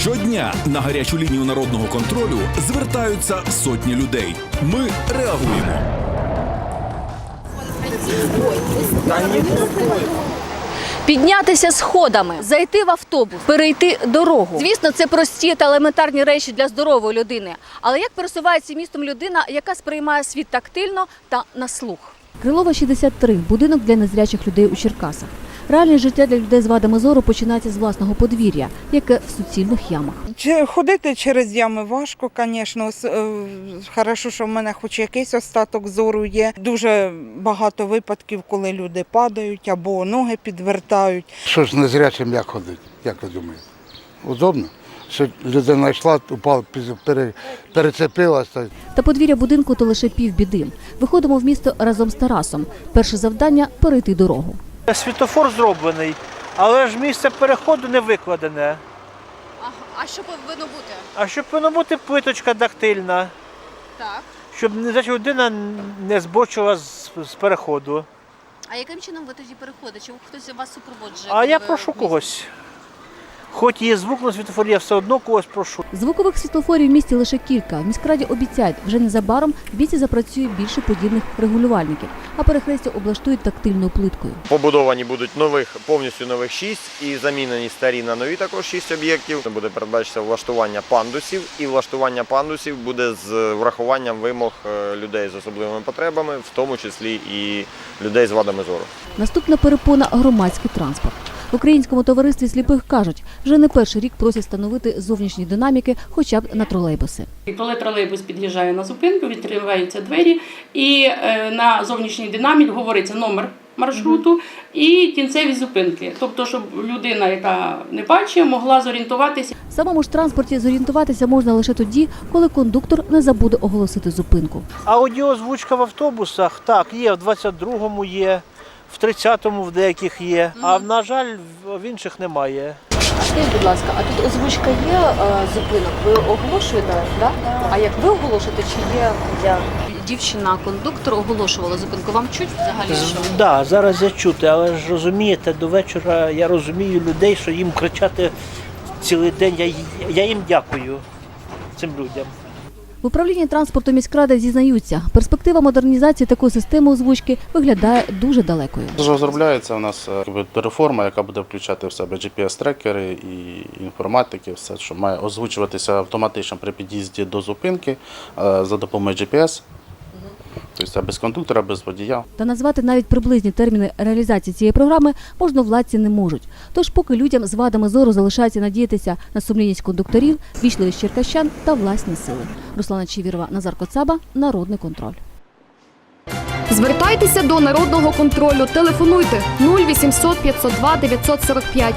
Щодня на гарячу лінію народного контролю звертаються сотні людей. Ми реагуємо. Піднятися сходами, зайти в автобус, перейти дорогу. Звісно, це прості та елементарні речі для здорової людини. Але як пересувається містом людина, яка сприймає світ тактильно та на слух? Крилова 63 будинок для незрячих людей у Черкасах. Реальне життя для людей з вадами зору починається з власного подвір'я, яке в суцільних ямах. Ходити через ями важко, звісно. С- е, Хорошо, що в мене хоч якийсь остаток зору є. Дуже багато випадків, коли люди падають або ноги підвертають. Що ж незрячим як ходить? Як ви думаєте? Удобно? Що людина йшла, упала, перецепилася. Та подвір'я будинку то лише півбіди. Виходимо в місто разом з Тарасом. Перше завдання перейти дорогу. Світофор зроблений, але ж місце переходу не викладене. А що повинно бути? А щоб повинна бути плиточка дактильна, Так. щоб значить, людина не збочила з, з переходу. А яким чином ви тоді переходите? Чи хтось вас супроводжує? А я прошу когось. Хоч є звук на світофорі, я все одно когось прошу. Звукових світлофорів в місті лише кілька. В міськраді обіцяють, вже незабаром в місті запрацює більше подібних регулювальників, а перехрестя облаштують тактильною плиткою. Побудовані будуть нових повністю нових шість і замінені старі на нові також шість об'єктів. Буде передбачитися влаштування пандусів, і влаштування пандусів буде з врахуванням вимог е, людей з особливими потребами, в тому числі і людей з вадами зору. Наступна перепона громадський транспорт. В українському товаристві сліпих кажуть, вже не перший рік просять встановити зовнішні динаміки, хоча б на тролейбуси. І коли тролейбус під'їжджає на зупинку, відкриваються двері, і е, на зовнішній динамік говориться номер маршруту і кінцеві зупинки. Тобто, щоб людина, яка не бачить, могла зорієнтуватися. В самому ж транспорті зорієнтуватися можна лише тоді, коли кондуктор не забуде оголосити зупинку. Аудіозвучка в автобусах, так, є, в 22-му є, в 30-му в деяких є, а на жаль, в- інших немає. Скажіть, будь ласка, а тут озвучка є зупинок? Ви оголошуєте, да? А як ви оголошуєте, чи є для дівчина кондуктор оголошувала зупинку? Вам чуть взагалі Так, да, зараз я чути, але ж розумієте, до вечора я розумію людей, що їм кричати цілий день. Я, я їм дякую цим людям. В управлінні транспорту міськради зізнаються, перспектива модернізації такої системи озвучки виглядає дуже далекою. Розробляється у нас е, реформа, яка буде включати в себе GPS-трекери і інформатики, все, що має озвучуватися автоматично при під'їзді до зупинки е, за допомогою GPS. Тобто без кондуктора, без водія. Та назвати навіть приблизні терміни реалізації цієї програми можновладці не можуть. Тож, поки людям з вадами зору залишається надіятися на сумлінність кондукторів, вічливість черкащан та власні сили. Руслана Чівірова, Назар Коцаба, Народний контроль. Звертайтеся до народного контролю. Телефонуйте 0800 502 945